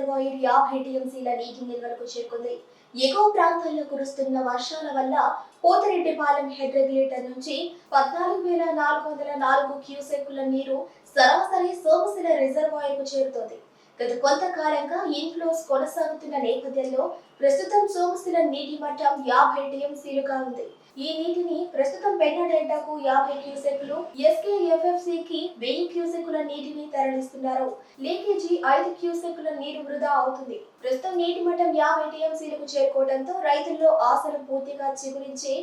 Reservoir యాభై టీఎంసీల నీటి నిల్వలకు చేరుకుంది. ఎగువ ప్రాంతాల్లో కురుస్తున్న వర్షాల వల్ల పోతిరెడ్డిపాలెం హెడ్ రెగ్యులేటర్ నుంచి పద్నాలుగు వేల నాలుగు వందల నాలుగు క్యూసెక్కుల నీరు సరాసరి సోమశిల రిజర్వాయర్కు చేరుతోంది. గత కొంతకాలంగా ఇన్ఫ్లోస్ కొనసాగుతున్న నేపథ్యంలో ప్రస్తుతం సోమశిల నీటి మట్టం యాభై టీఎంసీలుగా ఉంది. ఈ నీటిని ప్రస్తుతం పెన్నా డెల్టాకు యాభై క్యూసెక్లు ఎస్కేఎఫ్ఎఫ్సి కి వెయ్యి క్యూసెక్కుల నీటిని తరలిస్తున్నారు. లీకేజీ ఐదు క్యూసెక్కుల నీరు వృధా అవుతుంది. ప్రస్తుతం నీటి మట్టం యాభై టీఎంసీలకు చేరుకోవడంతో రైతుల్లో ఆశలు పూర్తిగా చిగురించి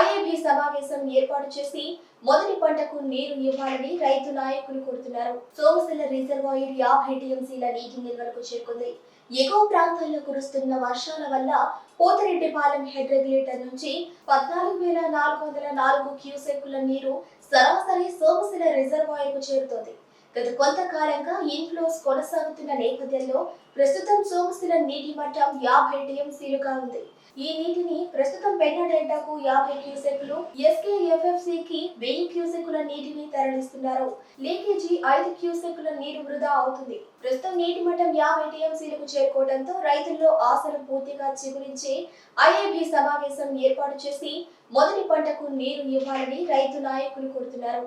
ఐఏబీ సమావేశం ఏర్పాటు చేసి మొదటి పంటకు నీరు ఇవ్వాలని రైతు నాయకులు కోరుతున్నారు. సోమశిల రిజర్వాయర్ యాభై టీఎంసీల నీటి నిల్వలకు చేరుకుంది. ఎగువ ప్రాంతాల్లో కురుస్తున్న వర్షాల వల్ల పోతిరెడ్డిపాలెం హెడ్ రెగ్యులేటర్ నుంచి పద్నాలుగు వేల నాలుగు వందల నాలుగు క్యూసెక్కుల నీరు సరాసరి సోమశిల రిజర్వాయర్కు చేరుతోంది. గత కొంతకాలంగా ఇన్ఫ్లోస్ కొనసాగుతున్న నేపథ్యంలో ప్రస్తుతం సోమశిల నీటి మట్టం యాభై టీఎంసీలుగా ఉంది. ఈ నీటిని ప్రస్తుతం పెన్నా డెల్టాకు యాభై క్యూసెక్లు ఎస్కేఎఫ్ఎఫ్సి కి వెయ్యి క్యూసెక్కుల నీటిని తరలిస్తున్నారు. లీకేజీ ఐదు క్యూసెక్కుల నీరు వృధా అవుతుంది. ప్రస్తుతం నీటి మట్టం యాభై టీఎంసీలకు చేరుకోవడంతో రైతుల్లో ఆశలు పూర్తిగా చిగురించే ఐఏబీ సమావేశం ఏర్పాటు చేసి మొదటి పంటకు నీరు ఇవ్వాలని రైతు నాయకులు కోరుతున్నారు.